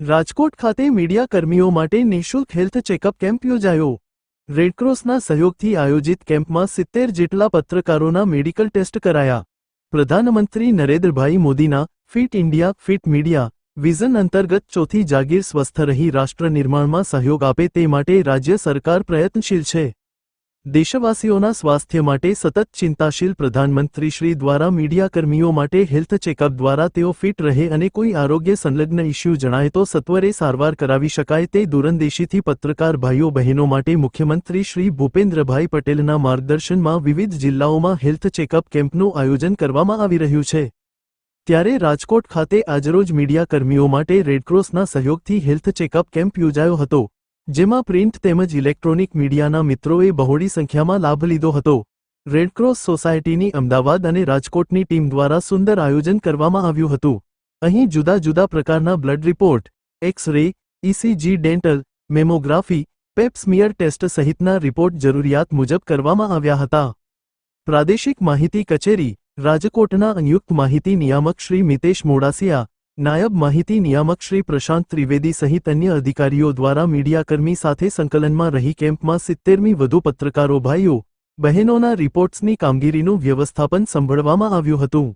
રાજકોટ ખાતે મીડિયા કર્મીઓ માટે નિઃશુલ્ક હેલ્થ ચેકઅપ કેમ્પ યોજાયો. રેડક્રોસના સહયોગથી આયોજિત કેમ્પમાં સિત્તેર જેટલા પત્રકારોના મેડિકલ ટેસ્ટ કરાયા. પ્રધાનમંત્રી નરેન્દ્રભાઈ મોદીના fit India, fit media vision અંતર્ગત ચોથી જાગીર સ્વસ્થ રહી રાષ્ટ્ર નિર્માણમાં સહયોગ આપે તે માટે રાજ્ય સરકાર પ્રયત્નશીલ છે. દેશવાસીઓના સ્વાસ્થ્ય માટે સતત ચિંતાશીલ પ્રધાનમંત્રી શ્રી દ્વારા મીડિયાકર્મીઓ માટે હેલ્થ ચેકઅપ દ્વારા તેઓ ફિટ રહે અને કોઈ આરોગ્ય સંલગ્ન ઇસ્યુ જણાય તો સત્વરે સારવાર કરાવી શકાય તે દૂરંદેશીથી પત્રકાર ભાઈઓ બહેનો માટે મુખ્યમંત્રી શ્રી ભૂપેન્દ્રભાઈ પટેલના માર્ગદર્શનમાં વિવિધ જિલ્લાઓમાં હેલ્થ ચેકઅપ કેમ્પનું આયોજન કરવામાં આવી રહ્યું છે. ત્યારે રાજકોટ ખાતે આજરોજ મીડિયાકર્મીઓ માટે રેડક્રોસના સહયોગથી હેલ્થ ચેકઅપ કેમ્પ યોજાયો હતો. જેમાં પ્રિન્ટ તેમજ ઇલેક્ટ્રોનિક મીડિયાના મિત્રોએ બહોળી સંખ્યામાં લાભ લીધો હતો. રેડક્રોસ સોસાયટીની અમદાવાદ અને રાજકોટની ટીમ દ્વારા સુંદર આયોજન કરવામાં આવ્યું હતું. અહીં જુદા જુદા પ્રકારના blood report X ray ECG dental, mammography pap smear test સહિતના રિપોર્ટ જરૂરિયાત મુજબ કરવામાં આવ્યા હતા. પ્રાદેશિક માહિતી કચેરી, રાજકોટના સંયુક્ત માહિતી નિયામક શ્રી મિતેશ મોડાસિયા નાયબ માહિતી નિયામક શ્રી પ્રશાંત ત્રિવેદી સહિત અન્ય અધિકારીઓ દ્વારા મીડિયાકર્મી સાથે સંકલનમાં રહી કેમ્પમાં સિત્તેરમી વધુ પત્રકારો ભાઈઓ, બહેનોના રિપોર્ટ્સની કામગીરીનું વ્યવસ્થાપન સંભળવામાં આવ્યું હતું.